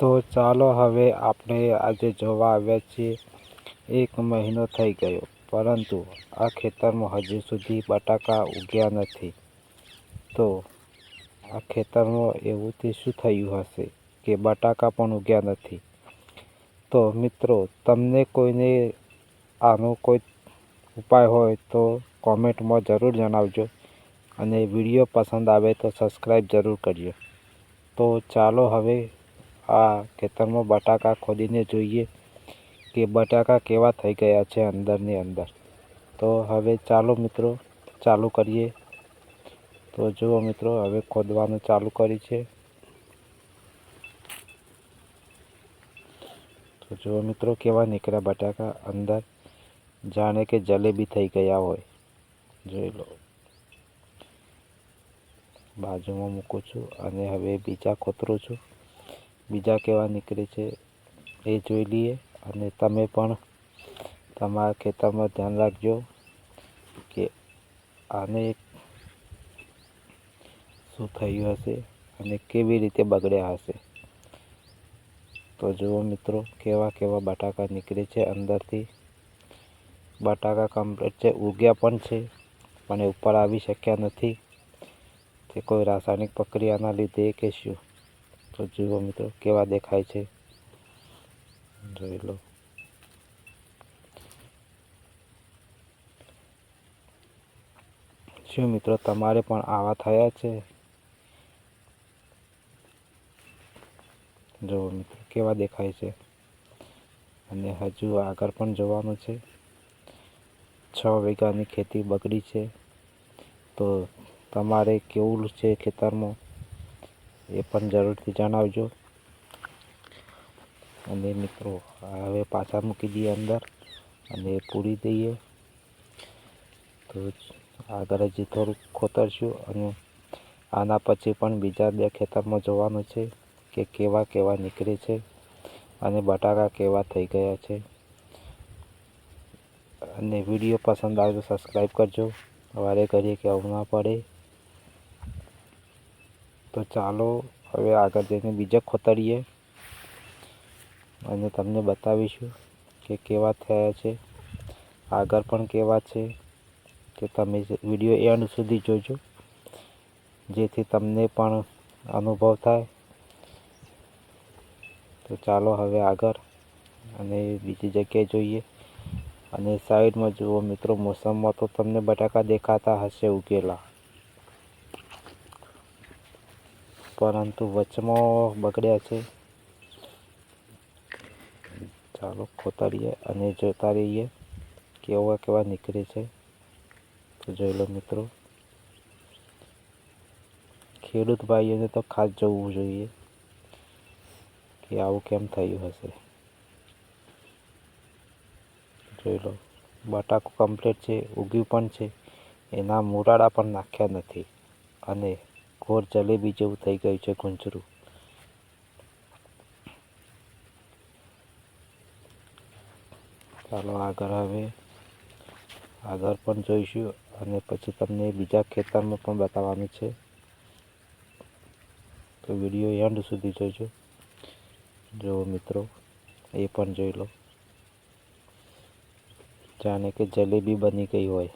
તો ચાલો હવે આપણે આજે જોવા આવ્યા છીએ. એક મહિનો થઈ ગયો, પરંતુ આ ખેતરમાં હજુ સુધી બટાકા ઉગ્યા નથી. તો આ ખેતરમાં એવું તે શું થયું હશે કે બટાકા પણ ઉગ્યા નથી? તો મિત્રો, તમને કોઈને આનો કોઈ ઉપાય હોય તો કોમેન્ટમાં જરૂર જણાવજો અને વીડિયો પસંદ આવે તો સબસ્ક્રાઈબ જરૂર કરજો. તો ચાલો હવે આ ખેતરમાં બટાકા ખોદીને જોઈએ કે બટાકા કેવા થઈ ગયા છે અંદરની અંદર. તો હવે ચાલો મિત્રો, ચાલુ કરીએ. તો જુઓ મિત્રો, હવે ખોદવાનું ચાલુ કરી છે. તો જુઓ મિત્રો, કેવા નીકળ્યા બટાકા અંદર. જાણે કે જલેબી થઈ ગયા હોય. જોઈ લો. બાજુમાં મૂકું છું અને હવે બીજા ખોતરું છું. બીજા કેવા નીકળે છે એ જોઈ લઈએ અને તમે પણ તમારા ખેતરમાં ધ્યાન રાખજો કે આને શું થયું હશે અને કેવી રીતે બગડ્યા હશે. તો જુઓ મિત્રો, કેવા કેવા બટાકા નીકળે છે અંદરથી. બટાકા કમ્પ્લીટ છે, ઉગ્યા પણ છે, પણ એ ઉપર આવી શક્યા નથી. તે કોઈ રાસાયણિક પ્રક્રિયાના લીધે કે શું? તો જીવો મિત્રો, કેવા દેખાય છે. જોઈ લો. શું મિત્રો, તમારે પણ આવા થયા છે? જુઓ મિત્રો, કેવા દેખાય છે. અને હજુ આગળ પણ જોવાનું છે. છ વીઘાની ખેતી બગડી છે. તો તમારે કેવું છે ખેતરમાં? એ પણ જરૂરથી જણાવજો. અને મિત્રો, હવે પાછા મૂકી દઈએ અંદર અને પૂરી દઈએ. તો આગળ હજી થોડુંક ખોતરશું અને આના પછી પણ બીજા બે ખેતરમાં જોવાનું છે કે કેવા કેવા નીકળે છે અને બટાકા કેવા થઈ ગયા છે. અને વીડિયો પસંદ આવે તો સબસ્ક્રાઈબ કરજો. વારે કરીએ કે આવું ના પડે. તો ચાલો, હવે આગળ જઈને બીજા ખોતરીએ. અને તમને બતાવીશું કે કેવા થયા છે. આગળ પણ કેવા છે કે તમે વીડિયો એન્ડ સુધી જોજો, જેથી તમને પણ અનુભવ થાય. તો ચાલો હવે આગળ અને બીજી જગ્યાએ જોઈએ. અને સાઈડમાં જુઓ મિત્રો, મોસમમાં તો તમને બટાકા દેખાતા હશે ઉગેલા પરંતુ વચમાં બગડ્યા છે. ચાલો ખોતાડીએ અને જોતા રહીએ કેવા કેવા નીકળે છે. તો જોઈ લો મિત્રો, ખેડૂત ભાઈઓને તો ખાસ જોવું જોઈએ કે આવું કેમ થયું હશે. જોઈ લો, બટાકું કમ્પ્લીટ છે, ઉગ્યું પણ છે, એના મુરાડા પણ નાખ્યા નથી. અને ઘોર જલેબી જેવું થઈ ગયું છે ગુંજરું. ચાલો આગળ હવે આગળ પણ જોઈશું અને પછી તમને બીજા ખેતરમાં પણ બતાવવાનું છે. તો વીડિયો એન્ડ સુધી જોજો. જો મિત્રો, એ પણ જોઈ લો. જાણે કે જલેબી બની ગઈ હોય.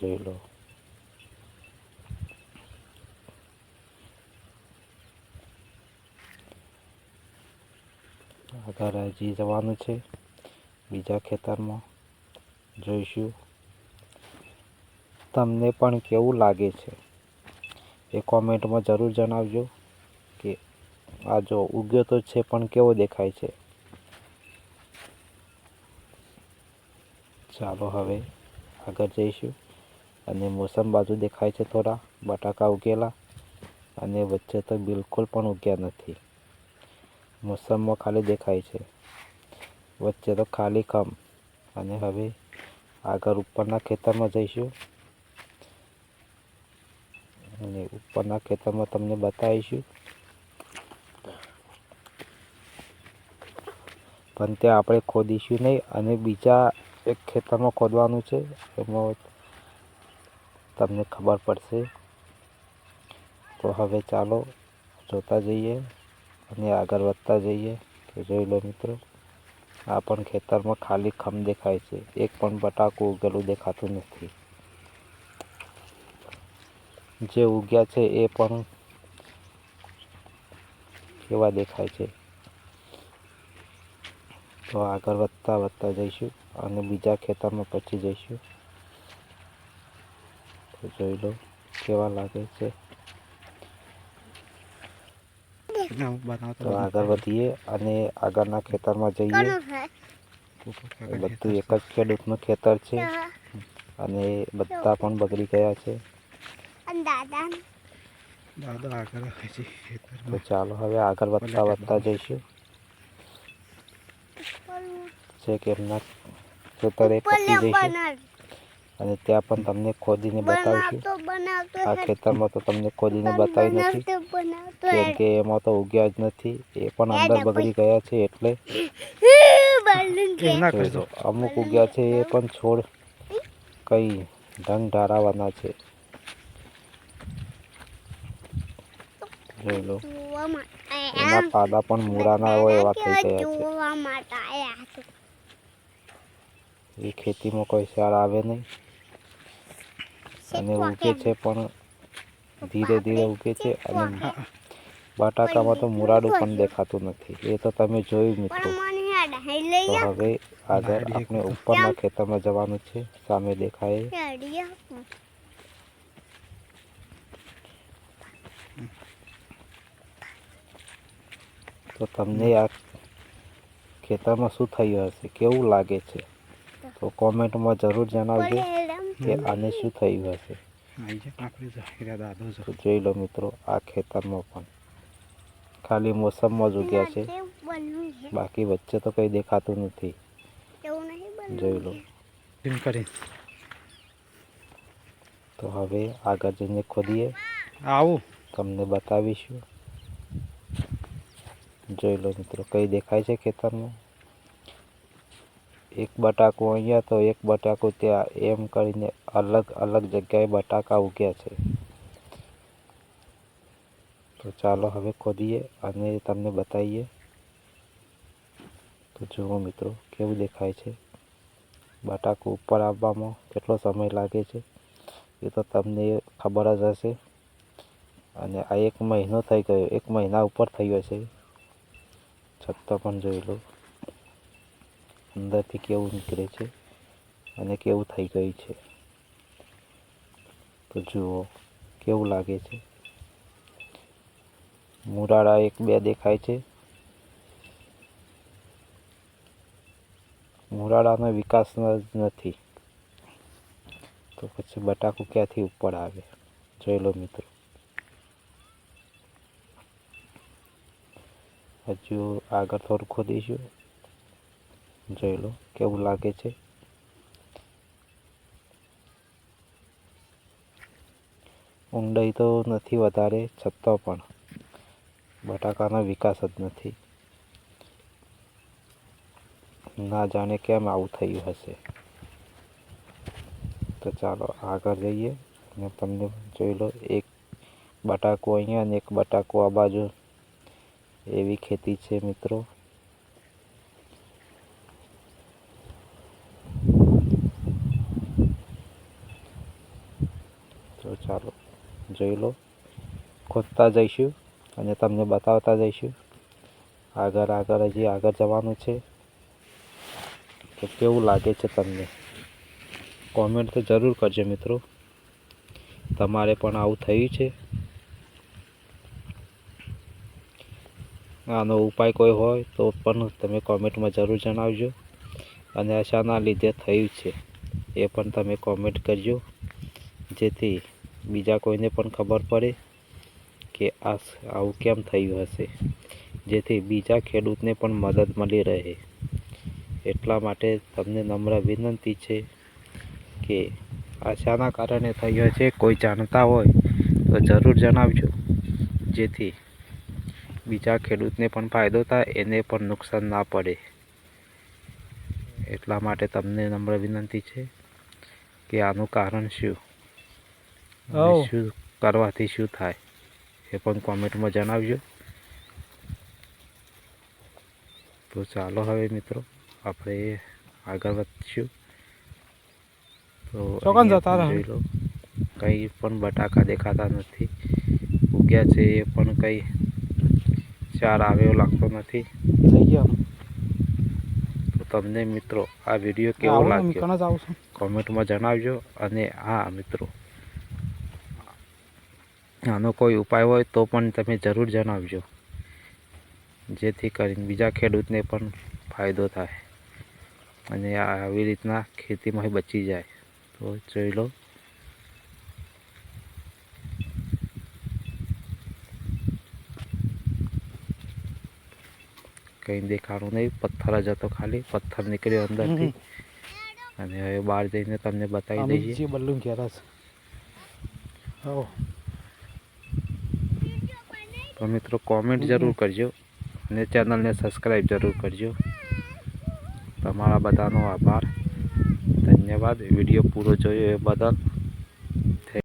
જોઈ લો. આગળ હજી જવાનું છે. બીજા ખેતરમાં જોઈશું. તમને પણ કેવું લાગે છે? એ કોમેન્ટમાં જરૂર જણાવજો કે આ જો ઉગ્યો તો છે પણ કેવો દેખાય છે? ચાલો હવે આગળ જઈશું. અને મોસમ બાજુ દેખાય છે થોડા. બટાકા ઉગેલા. અને વચ્ચે તો બિલકુલ પણ ઉગ્યા નથી. મોસમમાં ખાલી દેખાય છે. વચ્ચે તો ખાલી ખમ. અને હવે આગળ ઉપરના ખેતરમાં જઈશું. અને ઉપરના ખેતરમાં તમને બતાવીશું. પણ ત્યાં આપણે ખોદીશું નહીં. અને બીજા એક ખેતરમાં ખોદવાનું છે. એમાં તમને ખબર પડશે. તો હવે ચાલો જોતા જઈએ. અને આગળ વધતા જઈએ તો જોઈ લો મિત્રો, આ પણ ખેતરમાં ખાલી ખમ દેખાય છે. એક પણ બટાકું ઉગેલું દેખાતું નથી. જે ઉગ્યા છે એ પણ કેવા દેખાય છે? તો આગળ વધતા વધતા જઈશું અને બીજા ખેતરમાં પછી જઈશું. તો જોઈ લો કેવા લાગે છે. તો આગળ વધીએ અને આગળના ખેતરમાં જઈએ. બધું એક જ ખેડૂતનું ખેતર છે. અને બધા પણ બગડી ગયા છે. તો ચાલો હવે આગળ વધતા વધતા જઈશું. છે કે એમના ખેતરે પતી જઈશું. અને ત્યાં પણ તમને ખોદીને બતાવીશું. આ ખેતરમાં તો તમને ખોદીને બતાવી નથી. કેમ કે એમાં તો ઉગ્યા જ નથી. એ પણ અંદર બગડી ગયા છે એટલે અમુક ઉગ્યા છે એ પણ છોડ કઈ ઢંગ ઢારાવાના છે. જોઈ લો. એના પાદા પણ મૂળાના હોય એવા થઈ ગયા છે. એ ખેતીમાં કોઈ સાર આવે નહીં. અને ઉગે છે પણ ધીરે ધીરે ઉગે છે અને બટાકામાં તો મુરાડું પણ દેખાતું નથી. એ તો તમે જોયું મિત્રો. તો હવે આગળ આપણે ઉપરના ખેતરમાં જવાનું છે. સામે દેખાય. તો તમને આ ખેતરમાં શું થયું હશે? કેવું લાગે છે? તો કોમેન્ટમાં જરૂર જણાવજો કે આને શું થયું હશે. તો જોઈ લો મિત્રો આ ખેતરમાં પણ ખાલી મોસમમાં જ ઉગ્યા છે. બાકી વચ્ચે તો કંઈ દેખાતું નથી. જોઈ લો. તો હવે આગળ જઈને ખોદીએ આવું. તમને બતાવીશું. જોઈ લો મિત્રો કઈ દેખાય છે ખેતરમાં? એક બટાકું અહીંયા તો એક બટાકું ત્યાં, એમ કરીને અલગ અલગ જગ્યાએ બટાકા ઉગ્યા છે. તો ચાલો હવે ખોદીએ અને તમને બતાવીએ. તો જુઓ મિત્રો, કેવું દેખાય છે. બટાકું ઉપર આવવામાં કેટલો સમય લાગે છે, એ તો તમને ખબર જ હશે. અને આ એક મહિનો થઈ ગયો, એક મહિના ઉપર થયો છે. છતાં પણ જોઈ લો. અંદરથી કેવું નીકળે છે અને કેવું થઈ ગયું છે? તો જુઓ, કેવું લાગે છે? મુરાડા એક બે દેખાય છે. મુરાડાનો વિકાસ નથી. તો પછી બટાકું ક્યાંથી ઉપર આવે? જોઈ લો મિત્રો. હજુ આગળ થોડું ખોદીશું. જોઈ લો, કેવું લાગે છે? ઊંડાઈ તો નથી વધારે, છતાં પણ. બટાકાનો વિકાસ જ નથી. ના જાણે કેમ આવું થયું હશે. તો ચાલો આગળ જઈએ અને તમને જોઈ લો, એક બટાકો અહીંયા અને એક બટાકો આ બાજુ. એવી ખેતી છે મિત્રો તો ચાલો, જોઈ લો. ખોદતા જઈશું અને તમને બતાવતા જઈશું. આગળ આગળ, હજી આગળ જવાનું છે. તો કેવું લાગે છે તમને? કોમેન્ટ તો જરૂર કરજો મિત્રો. તમારે પણ આવું થયું છે? આનો ઉપાય કોઈ હોય તો પણ તમે કોમેન્ટમાં જરૂર જણાવજો. અને આશાના શાના લીધે થયું છે. એ પણ તમે કોમેન્ટ કરજો. જેથી બીજા કોઈને પણ ખબર પડે કે આ આવું કેમ થયું હશે. જેથી બીજા ખેડૂતને પણ મદદ મળી રહે. એટલા માટે તમને નમ્ર વિનંતી છે કે આ શાના કારણે થયું છે કોઈ જાણતા હોય તો જરૂર જણાવજો. જેથી બીજા ખેડૂતને પણ ફાયદો થાય, એને પણ નુકસાન ના પડે. એટલા માટે તમને નમ્ર વિનંતી છે કે આનું કારણ શું. શું કરવાથી શું થાય એ પણ કોમેન્ટમાં જણાવજો. તો ચાલો હવે મિત્રો આપણે આગળ વધશું. તો. જોઈ લો કંઈ પણ બટાકા દેખાતા નથી. ઉગ્યા છે એ પણ કંઈ ચાર આવે એવો લાગતો નથી. તો તમને મિત્રો આ વીડિયો કેવો લાગ્યો? કોમેન્ટમાં જણાવજો અને હા મિત્રો આનો કોઈ ઉપાય હોય તો પણ તમે જરૂર જણાવજો. જેથી કરીને બીજા ખેડૂતને પણ ફાયદો થાય અને આવી રીતના ખેતીમાં બચી જાય. તો જોઈ લો. કંઈ દેખાણું નહીં પથ્થર જ હતો ખાલી. પથ્થર નીકળ્યો અંદરથી. અને હવે બહાર જઈને તમને બતાવી દઈએ. જે ઘેરા છે તો મિત્રો કોમેન્ટ જરૂર કરજો અને ચેનલને સબસ્ક્રાઈબ જરૂર કરજો. તમારા બધાનો આભાર. ધન્યવાદ. વીડિયો પૂરો જોયો એ બદલ.